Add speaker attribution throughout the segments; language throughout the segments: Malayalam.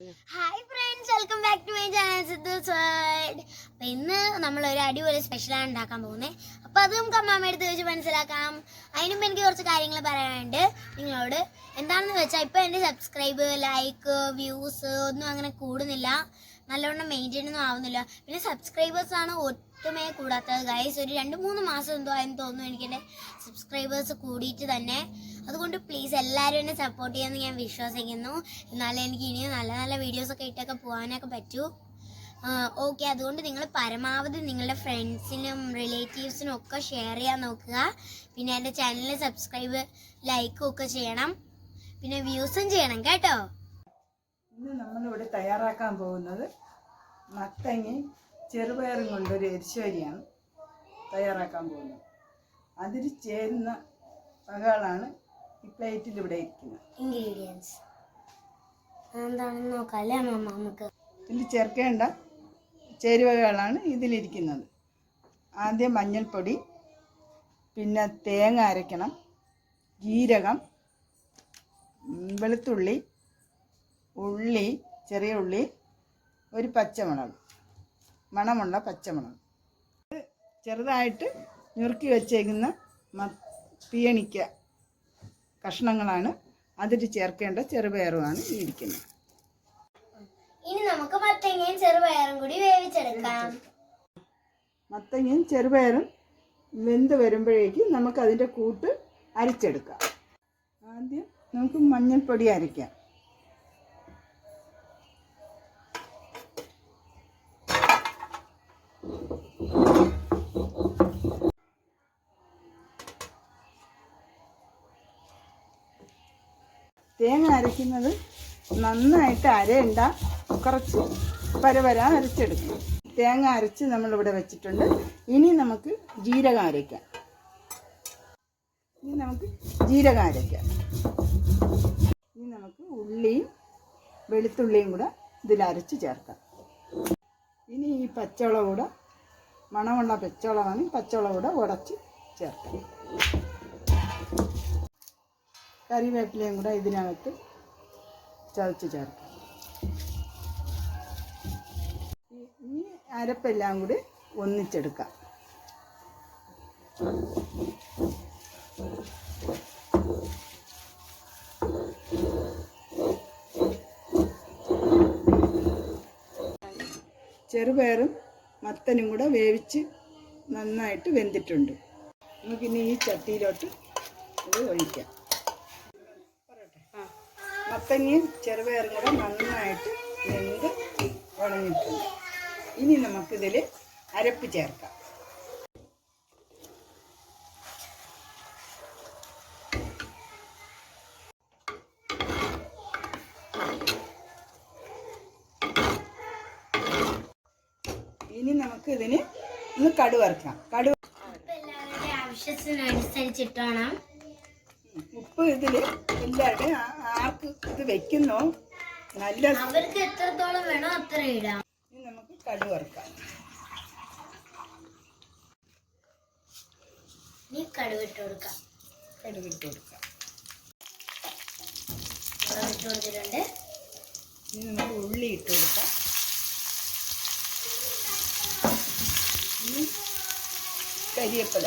Speaker 1: Hi friends welcome back to my channel Siddhu side അപ്പൊ ഇന്ന് നമ്മൾ ഒരു അടിപൊളി സ്പെഷ്യലാണ് ഉണ്ടാക്കാൻ പോകുന്നത് അപ്പൊ അത് നമുക്ക് എടുത്ത് വെച്ച് മനസ്സിലാക്കാം. അതിനും എനിക്ക് കുറച്ച് കാര്യങ്ങൾ പറയാനുണ്ട്. നിങ്ങളോട് എന്താണെന്ന് വെച്ചാൽ ഇപ്പൊ എന്റെ സബ്സ്ക്രൈബ് ലൈക്ക് വ്യൂസ് ഒന്നും അങ്ങനെ കൂടുന്നില്ല. നല്ലോണം മെയിന്റെയിൻ ഒന്നും ആവുന്നില്ല. പിന്നെ സബ്സ്ക്രൈബേഴ്സ് ആണ് ഒട്ടുമേ കൂടാത്തത്. ഗൈസ് ഒരു രണ്ട് മൂന്ന് മാസം എന്തോ ആയെന്ന് തോന്നുന്നു എനിക്ക് എന്റെ സബ്സ്ക്രൈബേഴ്സ് കൂടിയിട്ട് തന്നെ. അതുകൊണ്ട് പ്ലീസ് എല്ലാവരും എന്നെ സപ്പോർട്ട് ചെയ്യാമെന്ന് ഞാൻ വിശ്വസിക്കുന്നു. എന്നാലേ എനിക്ക് ഇനിയും നല്ല നല്ല വീഡിയോസൊക്കെ ഇട്ടൊക്കെ പോകാനൊക്കെ പറ്റൂ. ഓക്കെ അതുകൊണ്ട് നിങ്ങൾ പരമാവധി നിങ്ങളുടെ ഫ്രണ്ട്സിനും റിലേറ്റീവ്സിനും ഒക്കെ ഷെയർ ചെയ്യാൻ നോക്കുക. പിന്നെ എന്റെ ചാനൽ സബ്സ്ക്രൈബ് ലൈക്കും ഒക്കെ ചെയ്യണം. പിന്നെ വ്യൂസും ചെയ്യണം കേട്ടോ.
Speaker 2: ഇന്ന് നമ്മളിവിടെ തയ്യാറാക്കാൻ പോകുന്നത് മത്തങ്ങയും ചെറുപയറും കൊണ്ടൊരു എരിശ്ശേരിയാണ് തയ്യാറാക്കാൻ പോകുന്നത്. അതിൽ ചേരുന്ന വകകളാണ് ഈ പ്ലേറ്റിൽ ഇവിടെ ഇരിക്കുന്നത്.
Speaker 1: ഇൻഗ്രീഡിയൻസ് എന്താണെന്ന് അമ്മ നമുക്ക്?
Speaker 2: ഇതിൽ ചേർക്കേണ്ട ചേരുവകളാണ് ഇതിലിരിക്കുന്നത്. ആദ്യം മഞ്ഞൾപ്പൊടി പിന്നെ തേങ്ങ അരയ്ക്കണം ജീരകം വെളുത്തുള്ളി ഉള്ളി ചെറിയ ഉള്ളി ഒരു പച്ചമുളക്. മണമുള്ള പച്ചമുളക്. ചെറുതായിട്ട് ഞുറുക്കി വെച്ചേക്കുന്ന പിയണിക്ക കഷ്ണങ്ങളാണ് അതിൽ ചേർക്കേണ്ട ചെറുപയറുമാണ് ഇരിക്കുന്നത്.
Speaker 1: ഇനി നമുക്ക് മത്തങ്ങയും ചെറുപയറും കൂടി വേവിച്ചെടുക്കാം.
Speaker 2: മത്തങ്ങയും ചെറുപയറും വെന്ത് വരുമ്പോഴേക്കും നമുക്ക് അതിന്റെ കൂട്ട് അരച്ചെടുക്കാം. ആദ്യം നമുക്ക് മഞ്ഞൾപ്പൊടി അരയ്ക്കാം. തേങ്ങ അരയ്ക്കുന്നത് നന്നായിട്ട് അരയണ്ട. കുറച്ച് പരവര അരച്ചെടുക്കും. തേങ്ങ അരച്ച് നമ്മളിവിടെ വെച്ചിട്ടുണ്ട്. ഇനി നമുക്ക് ജീരകം അരയ്ക്കാം. ഇനി നമുക്ക് ജീരകം അരയ്ക്കാം. ഇനി നമുക്ക് ഉള്ളിയും വെളുത്തുള്ളിയും കൂടെ ഇതിൽ അരച്ച് ചേർക്കാം. ഇനി ഈ പച്ചവള കൂടെ മണമുള്ള പച്ചവളമാണ് പച്ചവള കൂടെ ഉടച്ച് ചേർക്കാം. കറിവേപ്പിലയും കൂടെ ഇതിനകത്ത് ചതച്ച് ചേർക്കാം. ഈ അരപ്പെല്ലാം കൂടി ഒന്നിച്ചെടുക്കാം. ചെറുപയറും മത്തനും കൂടെ വേവിച്ച് നന്നായിട്ട് വെന്തിട്ടുണ്ട്. നമുക്കിനി ഈ ചട്ടിയിലോട്ട് ഇത് ഒഴിക്കാം. മത്തങ്ങയും ചെറുപയറും കൂടെ നന്നായിട്ട് വെന്ത് ഉണങ്ങിയിട്ടുണ്ട്. ഇനി നമുക്കിതിൽ അരപ്പ് ചേർക്കാം. ഇനി നമുക്ക് ഇതിന് ഒന്ന് കടുവറക്കാം. കടുവ കടു
Speaker 1: ഉപ്പ് എല്ലാവരുടെ
Speaker 2: ഇതിൽ എല്ലാവരുടെയും ആർക്ക് ഇത് വെക്കുന്നു? നല്ല
Speaker 1: അവർക്ക് എത്രത്തോളം വേണോ അത്ര ഇടാം.
Speaker 2: ഇനി നമുക്ക് കടു വറുക്കാം.
Speaker 1: ഇനി കടുവിട്ട് കൊടുക്കാം.
Speaker 2: കടുവിട്ട് കൊടുക്കാം.
Speaker 1: ഇട്ട് കൊടുത്തിട്ടുണ്ട്.
Speaker 2: ഇനി നമുക്ക് ഉള്ളി ഇട്ട് കൊടുക്കാം. കരിയപ്പല.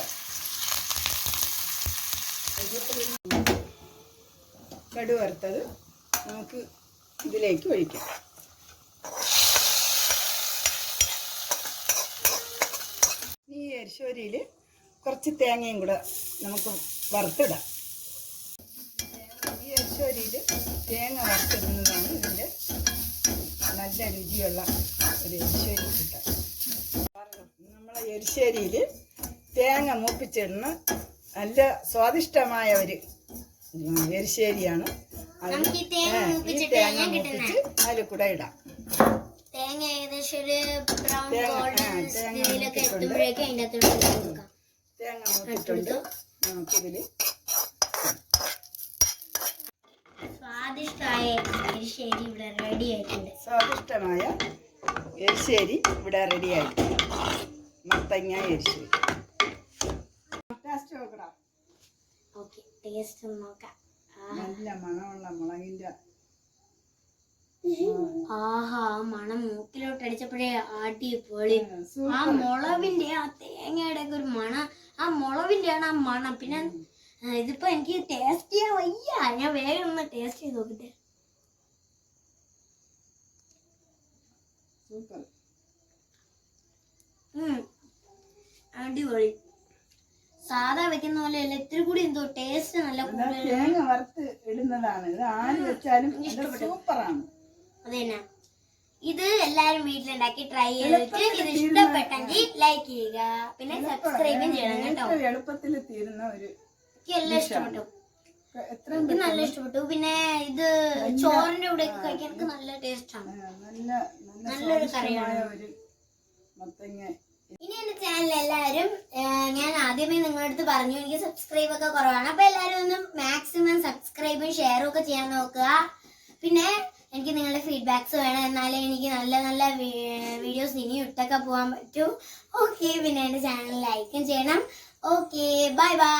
Speaker 2: കടു വറുത്തത് നമുക്ക് ഇതിലേക്ക് ഒഴിക്കാം. ഈ എരിശോരിയിൽ കുറച്ച് തേങ്ങയും കൂടെ നമുക്ക് വറുത്തിടാം. ഈ എരിശോരിയിൽ തേങ്ങ വറുത്തിടുന്നതാണ് ഇതിന്റെ നല്ല രുചിയുള്ള ഒരു എരിശ്ശേരി കിട്ടാൻ. നമ്മളെ എരിശ്ശേരിയിൽ തേങ്ങ മൂപ്പിച്ചിടുന്ന നല്ല സ്വാദിഷ്ടമായ ഒരു എരിശ്ശേരിയാണ്.
Speaker 1: ഈ തേങ്ങ
Speaker 2: മൂപ്പിച്ച് അതിൽ കൂടെ ഇടാം.
Speaker 1: തേങ്ങ ഏകദേശം ഒരു ബ്രൗൺ
Speaker 2: തേങ്ങ,
Speaker 1: ഗോൾഡൻ
Speaker 2: ആ, തേങ്ങ
Speaker 1: ഇതിലൊക്കെ
Speaker 2: മൂപ്പിച്ചിട്ടുണ്ട്.
Speaker 1: എത്തുമ്പോഴേക്കും അതിന്റെ അകത്തോട്ട് കൊടുക്കാം.
Speaker 2: തേങ്ങ മൂപ്പിട്ടുണ്ട് നമുക്കിതിൽ
Speaker 1: സ്വാദിഷ്ടമായ എരിശ്ശേരി ഇവിടെ റെഡി ആയിട്ടുണ്ട്.
Speaker 2: സ്വാദിഷ്ടമായ എരിശ്ശേരി ഇവിടെ റെഡിയായിട്ടുണ്ട് മത്തങ്ങ എരിശ്ശേരി ടേസ്റ്റ് നോക്കടാ
Speaker 1: ഓക്കെ ടേസ്റ്റ് ഒന്ന് നോക്കാം
Speaker 2: നല്ല മണമുള്ള മുളകിന്റെ
Speaker 1: ആഹാ മണം മൂക്കിലോട്ട് അടിച്ചപ്പോഴേ അടിപൊളി.
Speaker 2: പൊളി
Speaker 1: ആ മുളവിന്റെ ആ തേങ്ങയുടെ ഒക്കെ ഒരു മണം. ആ മുളവിന്റെ ആണ് ആ മണം. പിന്നെ ഇതിപ്പോ എനിക്ക് ടേസ്റ്റ് ചെയ്യാൻ വയ്യ. ഞാൻ വേഗം ഒന്ന് ടേസ്റ്റ് ചെയ്ത് നോക്കട്ടെ. അടിപൊളി. സാധാ വെക്കുന്ന പോലെ അല്ല ഇത്തിരി ടേസ്റ്റ് നല്ല
Speaker 2: തേങ്ങ വറുത്ത് ഇടുന്നതാണ്. ഇത് ആര് വെച്ചാലും സൂപ്പറാണ്.
Speaker 1: അത് ഇത് എല്ലാരും വീട്ടിലുണ്ടാക്കി ട്രൈ ചെയ്തിട്ട് ഇത് ഇഷ്ടപ്പെട്ടെങ്കിൽ ലൈക്ക് ചെയ്യുക. പിന്നെ സബ്സ്ക്രൈബും ചെയ്യണം കേട്ടോ.
Speaker 2: എളുപ്പത്തിൽ തീരുന്ന ഒരു
Speaker 1: എനിക്ക് എല്ലാം ഇഷ്ടപ്പെട്ടു. എനിക്ക് നല്ല ഇഷ്ടപ്പെട്ടു. പിന്നെ ഇത് ചോറിന്റെ കൂടെ കഴിക്കാൻ എനിക്ക് നല്ല ടേസ്റ്റ് ആണ്.
Speaker 2: നല്ല നല്ല
Speaker 1: നല്ലൊരു
Speaker 2: കറിയാണ്. മത്തങ്ങ
Speaker 1: എന്റെ ചാനൽ എല്ലാവരും ഞാൻ ആദ്യമേ നിങ്ങളുടെ അടുത്ത് പറഞ്ഞു എനിക്ക് സബ്സ്ക്രൈബ് ഒക്കെ കുറവാണ്. അപ്പൊ എല്ലാവരും ഒന്ന് മാക്സിമം സബ്സ്ക്രൈബും ഷെയറും ഒക്കെ ചെയ്യാൻ നോക്കുക. പിന്നെ എനിക്ക് നിങ്ങളുടെ ഫീഡ്ബാക്സ് വേണം. എന്നാലേ എനിക്ക് നല്ല നല്ല വീഡിയോസ് ഇനി ഇട്ടൊക്കെ പോകാൻ പറ്റൂ. ഓക്കെ പിന്നെ എന്റെ ചാനൽ ലൈക്കും ചെയ്യണം. Okay bye
Speaker 2: bye